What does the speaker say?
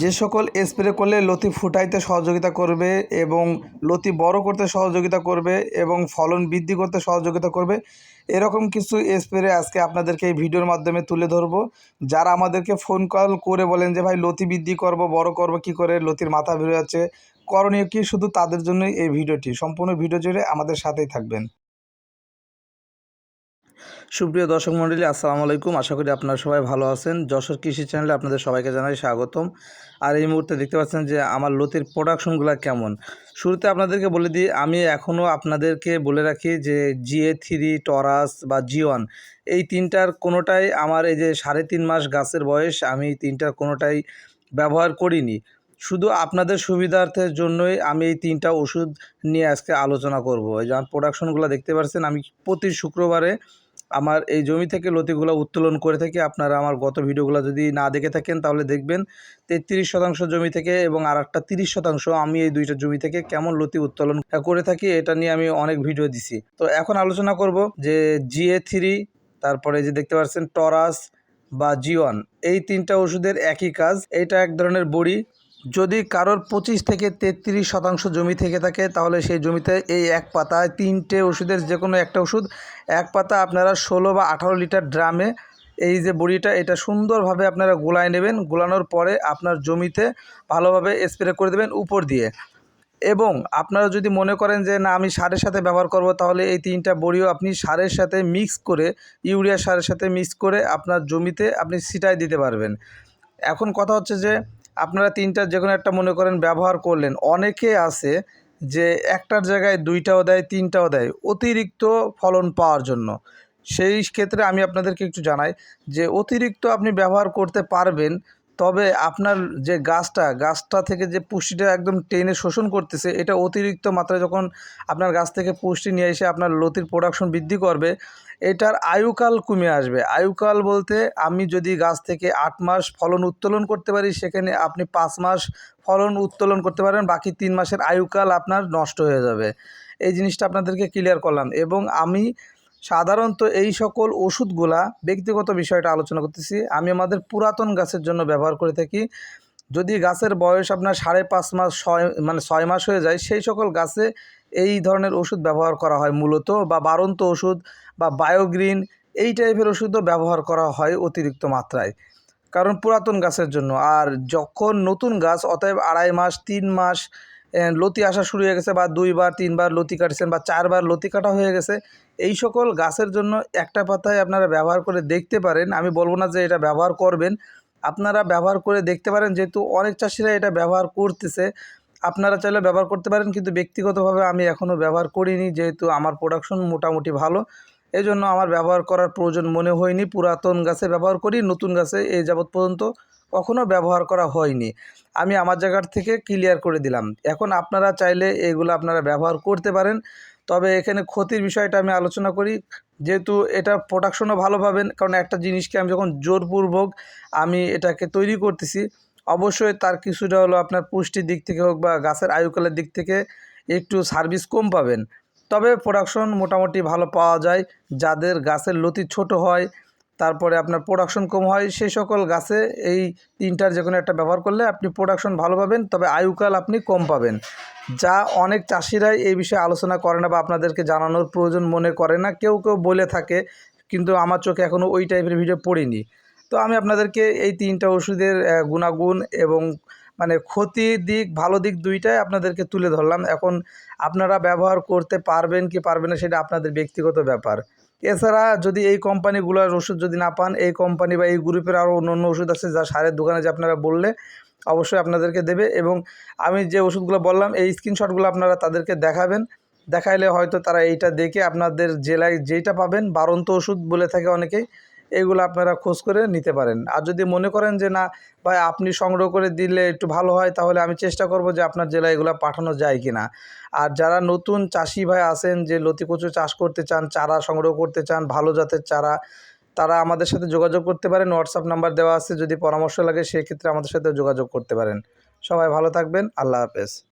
যে সকল স্প্রে করলে লতি ফুটাইতে সহযোগিতা করবে এবং লতি বড় করতে সহযোগিতা করবে এবং ফলন বৃদ্ধি করতে সহযোগিতা করবে, এরকম কিছু স্প্রে আজকে আপনাদেরকে এই ভিডিওর মাধ্যমে তুলে ধরবো। যারা আমাদেরকে ফোন কল করে বলেন যে, ভাই, লতি বৃদ্ধি করব, বড় করব, কি করে? লতির মাথা বেরো যাচ্ছে। করণীয় কি? শুধু তাদের জন্যই এই ভিডিওটি। সম্পূর্ণ ভিডিও জুড়ে আমাদের সাথেই থাকবেন। সুপ্রিয় দর্শক মণ্ডলী আসসালামু আলাইকুম। আশা করি আপনারা সবাই ভালো আছেন। যশোর কৃষি চ্যানেলে আপনাদের সবাইকে জানাই স্বাগতম। আর এই মুহূর্তে দেখতে পাচ্ছেন যে আমার লতির প্রোডাকশনগুলো কেমন। শুরুতে আপনাদেরকে বলে দিই, আমি এখনও আপনাদেরকে বলে রাখি যে জিএ থ্রি, টরাস বা জিওয়ান, এই তিনটার কোনোটাই আমার এই যে সাড়ে তিন মাস গাছের বয়স, আমি তিনটার কোনোটাই ব্যবহার করিনি। শুধু আপনাদের সুবিধার্থের জন্যই আমি এই তিনটা ওষুধ নিয়ে আজকে আলোচনা করব। এই যে আমার প্রোডাকশনগুলো দেখতে পাচ্ছেন, আমি প্রতি শুক্রবারে আমার এই জমি থেকে লতিগুলো উত্তোলন করে থাকি। আপনারা আমার গত ভিডিওগুলো যদি না দেখে থাকেন, তাহলে দেখবেন তেত্রিশ শতাংশ জমি থেকে এবং আর একটা তিরিশ শতাংশ আমি এই দুইটা জমি থেকে কেমন লতি উত্তোলন করে থাকি, এটা নিয়ে আমি অনেক ভিডিও দিছি। তো এখন আলোচনা করব যে জিএ থ্রি তারপরে যে দেখতে পাচ্ছেন টরাস বা জিওয়ান এই তিনটা ওষুধের একই কাজ। এটা এক ধরনের বড়ি যদি কারোর পঁচিশ থেকে তেত্রিশ শতাংশ জমি থেকে থাকে, তাহলে সেই জমিতে এই এক পাতায় তিনটে ওষুধের যে কোনো একটা ওষুধ, এক পাতা আপনারা ষোলো বা আঠারো লিটার ড্রামে, এই যে বড়িটা, এটা সুন্দরভাবে আপনারা গোলায় নেবেন, গোলানোর পরে আপনার জমিতে ভালোভাবে স্প্রে করে দেবেন উপর দিয়ে। এবং আপনারা যদি মনে করেন যে, না, আমি সারের সাথে ব্যবহার করব তাহলে এই তিনটা বড়িও আপনি সারের সাথে মিক্স করে, ইউরিয়া সারের সাথে মিক্স করে আপনার জমিতে আপনি ছিটাই দিতে পারবেন। এখন কথা হচ্ছে যে আপনারা তিনটা যে কোনো একটা মনে করেন ব্যবহার করলেন, অনেকে আছে যে একটার জায়গায় দুইটাও দেয়, তিনটাও দেয়, অতিরিক্ত ফলন পাওয়ার জন্য। সেই ক্ষেত্রে আমি আপনাদেরকে একটু জানাই যে অতিরিক্ত আপনি ব্যবহার করতে পারবেন তবে আপনার যে গাছটা গাছটা থেকে যে পুষ্টিটা একদম টেনে শোষণ করতেছে, এটা অতিরিক্ত মাত্রায় যখন আপনার গাছ থেকে পুষ্টি নিয়ে এসে আপনার লতির প্রোডাকশন বৃদ্ধি করবে, এটার আয়ুকাল কমে আসবে। আয়ুকাল বলতে আমি যদি গাছ থেকে আট মাস ফলন উত্তোলন করতে পারি, সেখানে আপনি পাঁচ মাস ফলন উত্তোলন করতে পারেন বাকি তিন মাসের আয়ুকাল আপনার নষ্ট হয়ে যাবে। এই জিনিসটা আপনাদেরকে ক্লিয়ার করলাম এবং আমি সাধারণত এই সকল ওষুধগুলা ব্যক্তিগত বিষয়টা আলোচনা করতেছি। আমি আমাদের পুরাতন গাছের জন্য ব্যবহার করে থাকি। যদি গাছের বয়স আপনার সাড়ে পাঁচ মাস, ছয় মানে ছয় মাস হয়ে যায়, সেই সকল গাছে এই ধরনের ওষুধ ব্যবহার করা হয় মূলত, বা বারন্ত ওষুধ, বা বায়োগ্রিন, এই টাইপের ওষুধও ব্যবহার করা হয় অতিরিক্ত মাত্রায়। কারণ পুরাতন গাছের জন্য। আর যখন নতুন গাছ, অতএব আড়াই মাস, তিন মাস লতি আসা শুরু হয়ে গেছে বা দুইবার, তিনবার লতি কাটছেন বা চারবার লতি কাটা হয়ে গেছে। এই সকল গাছের জন্য একটা পাতায় আপনারা ব্যবহার করে দেখতে পারেন। আমি বলব না যে এটা ব্যবহার করবেন। আপনারা ব্যবহার করে দেখতে পারেন, যেহেতু অনেক চাষিরা এটা ব্যবহার করতেছে। আপনারা চাইলে ব্যবহার করতে পারেন, কিন্তু ব্যক্তিগতভাবে আমি এখনও ব্যবহার করিনি, যেহেতু আমার প্রোডাকশন মোটামুটি ভালো। এই জন্য আমার ব্যবহার করার প্রয়োজন মনে হয়নি। পুরাতন গাছে ব্যবহার করি, নতুন গাছে এই যাবৎ পর্যন্ত কখনও ব্যবহার করা হয়নি। আমি আমার জায়গার থেকে ক্লিয়ার করে দিলাম। এখন আপনারা চাইলে এগুলো আপনারা ব্যবহার করতে পারেন। তবে এখানে ক্ষতির বিষয়টা আমি আলোচনা করি। যেহেতু এটা প্রোডাকশনও ভালো পাবেন, কারণ একটা জিনিসকে আমি যখন জোরপূর্বক আমি এটাকে তৈরি করতেছি, অবশ্যই তার কিছুটা হলো আপনার পুষ্টির দিক থেকে হোক বা গাছের আয়ুকালের দিক থেকে একটু সার্ভিস কম পাবেন। তবে প্রোডাকশন মোটামুটি ভালো পাওয়া যায়। যাদের গাছের লতি ছোট হয় তারপরে আপনার প্রোডাকশন কম হয়, সেই সকল গাছে এই তিনটার যে কোনো একটা ব্যবহার করলে আপনি প্রোডাকশন ভালো পাবেন, তবে আয়ুকাল আপনি কম পাবেন। যা অনেক চাষিরাই এই বিষয়ে আলোচনা করে না বা আপনাদেরকে জানানোর প্রয়োজন মনে করে না, কেউ কেউ বলে থাকে, কিন্তু আমার চোখে এখনও ওই টাইপের ভিডিও পড়িনি। তো আমি আপনাদেরকে এই তিনটা ওষুধের গুণাগুণ এবং মানে ক্ষতির দিক, ভালো দিক দুইটাই আপনাদেরকে তুলে ধরলাম। এখন আপনারা ব্যবহার করতে পারবেন কি পারবেন না, সেটা আপনাদের ব্যক্তিগত ব্যাপার। এছাড়া যদি এই কোম্পানিগুলোর ওষুধ যদি না পান, এই কোম্পানি বা এই গ্রুপের আরও অন্য অন্য ওষুধ আছে যা সারের দোকানে যে আপনারা বললে অবশ্যই আপনাদেরকে দেবে এবং আমি যে ওষুধগুলো বললাম, এই স্ক্রিনশটগুলো আপনারা তাদেরকে দেখাবেন। দেখাইলে হয়তো তারা এইটা দেখে আপনাদের জেলায় যেইটা পাবেন, বারন্ত ওষুধ বলে থাকে অনেকেই। এগুলো আপনারা খোঁজ করে নিতে পারেন। আর যদি মনে করেন যে না, ভাই, আপনি সংগ্রহ করে দিলে একটু ভালো হয়, তাহলে আমি চেষ্টা করব যে আপনার জেলায় এগুলো পাঠানো যায় কি না আর যারা নতুন চাষি ভাই আছেন যে লতি কচু চাষ করতে চান, চারা সংগ্রহ করতে চান, ভালো জাতের চারা, তারা আমাদের সাথে যোগাযোগ করতে পারেন। হোয়াটসঅ্যাপ নাম্বার দেওয়া আছে, যদি পরামর্শ লাগে, সেক্ষেত্রে আমাদের সাথে যোগাযোগ করতে পারেন। সবাই ভালো থাকবেন, আল্লাহ হাফেজ।